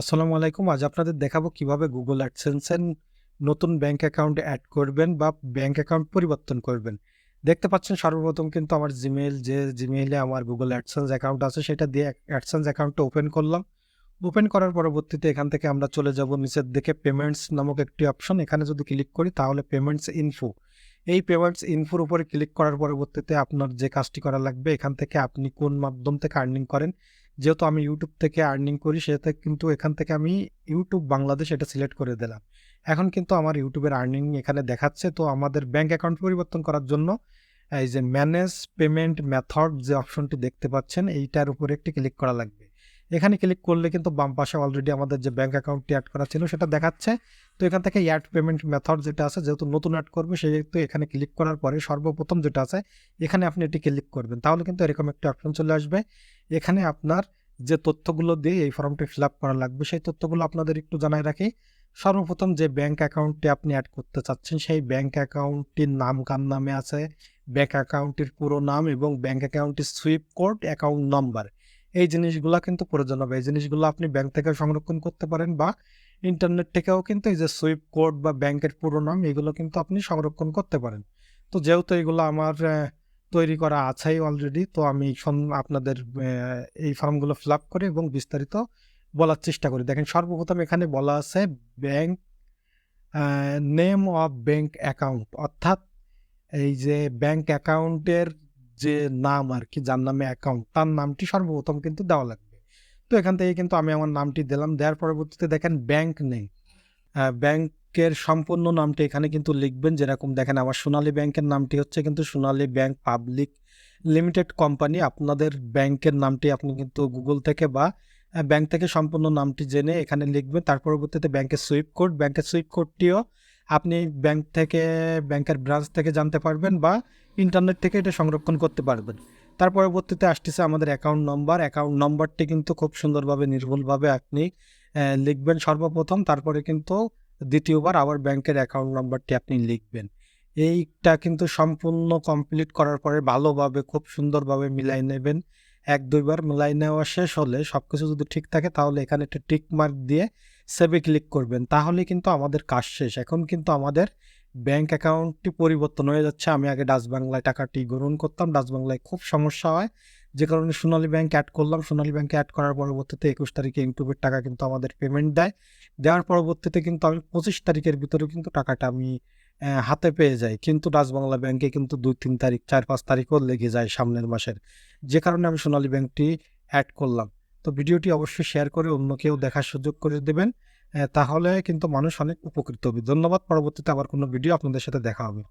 আসসালামু আলাইকুম। আজ আপনাদের দেখাবো কীভাবে গুগল অ্যাডসেন্সের নতুন ব্যাংক অ্যাকাউন্ট অ্যাড করবেন বা ব্যাংক অ্যাকাউন্ট পরিবর্তন করবেন। দেখতে পাচ্ছেন সর্বপ্রথম কিন্তু আমার জিমেইল যে জিমেইলে আমার গুগল অ্যাডসেন্স অ্যাকাউন্ট আছে, সেটা দিয়ে অ্যাডসেন্স অ্যাকাউন্টটা ওপেন করলাম। ওপেন করার পরবর্তীতে এখান থেকে আমরা চলে যাব নিচের দিকে পেমেন্টস নামক একটি অপশন এখানে যদি ক্লিক করি, তাহলে পেমেন্টস ইনফো এই পেমেন্টস ইনফোর উপরে ক্লিক করার পরবর্তীতে আপনার যে কাজটি করা লাগবে, এখান থেকে আপনি কোন মাধ্যম থেকে আর্নিং করেন যেহেতু আমি ইউটিউব থেকে আর্নিং করি সেটা কিন্তু এখান থেকে আমি ইউটিউব বাংলাদেশ এটা সিলেক্ট করে দিলাম। এখন কিন্তু আমার ইউটিউবের আর্নিং এখানে দেখাচ্ছে, তো আমাদের ব্যাংক অ্যাকাউন্ট পরিবর্তন করার জন্য এই যে ম্যানেজ পেমেন্ট মেথড যে অপশনটি দেখতে পাচ্ছেন, এইটার উপরে একটি ক্লিক করা লাগবে। এখানে ক্লিক করলে কিন্তু বাম পাশে অলরেডি আমাদের যে ব্যাঙ্ক অ্যাকাউন্টটি অ্যাড করা ছিল, সেটা দেখাচ্ছে। তো এখান থেকে অ্যাড পেমেন্ট মেথড যেটা আছে, যেহেতু নতুন অ্যাড করবে, সেহেতু এখানে ক্লিক করার পরে সর্বপ্রথম যেটা আছে, এখানে আপনি এটি ক্লিক করবেন। তাহলে কিন্তু এরকম একটা অপশন চলে আসবে। এখানে আপনার যে তথ্যগুলো দিয়ে এই ফর্মটি ফিল করা লাগবে, সেই তথ্যগুলো আপনাদের একটু জানাই রাখি। সর্বপ্রথম যে ব্যাংক অ্যাকাউন্টটি আপনি অ্যাড করতে চাচ্ছেন, সেই ব্যাংক অ্যাকাউন্টটির নাম কার নামে আছে? ব্যাংক অ্যাকাউন্টটির পুরো নাম এবং ব্যাংক অ্যাকাউন্টটির সুইপ কোড অ্যাকাউন্ট নম্বর এই জিনিসগুলো কিন্তু প্রয়োজন হবে। এই জিনিসগুলো আপনি ব্যাংক থেকে সংরক্ষণ করতে পারেন বা ইন্টারনেট থেকেও কিন্তু এই যে সুইপ কোড বা ব্যাংকের পুরো নাম, এগুলো কিন্তু আপনি সংরক্ষণ করতে পারেন। তো যেহেতু এগুলো আমার তৈরি করা আছেই অলরেডি তো আমি আপনাদের এই ফর্মগুলো ফিল আপ করি এবং বিস্তারিত বলার চেষ্টা করি। দেখেন, সর্বপ্রথম এখানে বলা আছে bank name of bank account অর্থাৎ এই যে ব্যাংক অ্যাকাউন্টের যে নাম আর কি, যার নামে অ্যাকাউন্ট তার নামটি সর্বপ্রথম কিন্তু দেওয়া লাগবে। তো এখান থেকে কিন্তু আমি আমার নামটি দিলাম। দেওয়ার পরবর্তীতে দেখেন ব্যাংক নেই। ব্যাংকের সম্পূর্ণ নামটি এখানে কিন্তু লিখবেন। যেরকম দেখেন আমার সোনালী ব্যাংকের নামটি হচ্ছে কিন্তু Sonali bank public limited company. আপনাদের ব্যাংকের নামটি আপনি কিন্তু গুগল থেকে বা ব্যাংক থেকে সম্পূর্ণ নামটি জেনে এখানে লিখবেন। তার পরবর্তীতে ব্যাংকের সুইপ কোড। ব্যাংকের সুইপ কোডটিও আপনি ব্যাংক থেকে, ব্যাংকের ব্রাঞ্চ থেকে জানতে পারবেন বা ইন্টারনেট থেকে এটা সংরক্ষণ করতে পারবেন। তার পরবর্তীতে আসতেছে আমাদের অ্যাকাউন্ট নম্বর অ্যাকাউন্ট নম্বরটি কিন্তু খুব সুন্দরভাবে, নির্ভুলভাবে আপনি লিখবেন সর্বপ্রথম। তারপরে কিন্তু দ্বিতীয়বার আবার ব্যাংকের অ্যাকাউন্ট নম্বরটি আপনি লিখবেন। এইটা কিন্তু সম্পূর্ণ কমপ্লিট করার পরে ভালোভাবে, খুব সুন্দরভাবে মিলাই নেবেন। এক, দুইবার মিলাই নেওয়া শেষ হলে সব কিছু যদি ঠিক থাকে তাহলে এখানে একটা টিক মার্ক দিয়ে সেভে ক্লিক করবেন। তাহলে কিন্তু আমাদের কাজ শেষ। এখন কিন্তু আমাদের ব্যাংক অ্যাকাউন্টটি পরিবর্তন হয়ে যাচ্ছে। আমি আগে ডাচ বাংলায় টাকাটি গ্রহণ করতাম। ডাচ বাংলায় খুব সমস্যা হয়। যে কারণে সোনালী ব্যাংক অ্যাড করলাম। সোনালী ব্যাংকে অ্যাড করার পরবর্তীতে একুশ তারিখে ইউটিউবের টাকা কিন্তু আমাদের পেমেন্ট দেয়। দেওয়ার পরবর্তীতে কিন্তু আমি পঁচিশ তারিখের ভিতরে কিন্তু টাকাটা আমি হাতে পেয়ে যাই। কিন্তু ডাচ বাংলা ব্যাংকে কিন্তু দুই, তিন তারিখ, চার, পাঁচ তারিখও লেগে যায় সামনের মাসের। যে কারণে আমি সোনালী ব্যাংকটি অ্যাড করলাম। তো ভিডিওটি অবশ্যই শেয়ার করে অন্য কেউ দেখার সুযোগ করে দেবেন। তাহলে কিন্তু মানুষ অনেক উপকৃত হবে। ধন্যবাদ। পরবর্তীতে আবার কোনো ভিডিও আপনাদের সাথে দেখা হবে।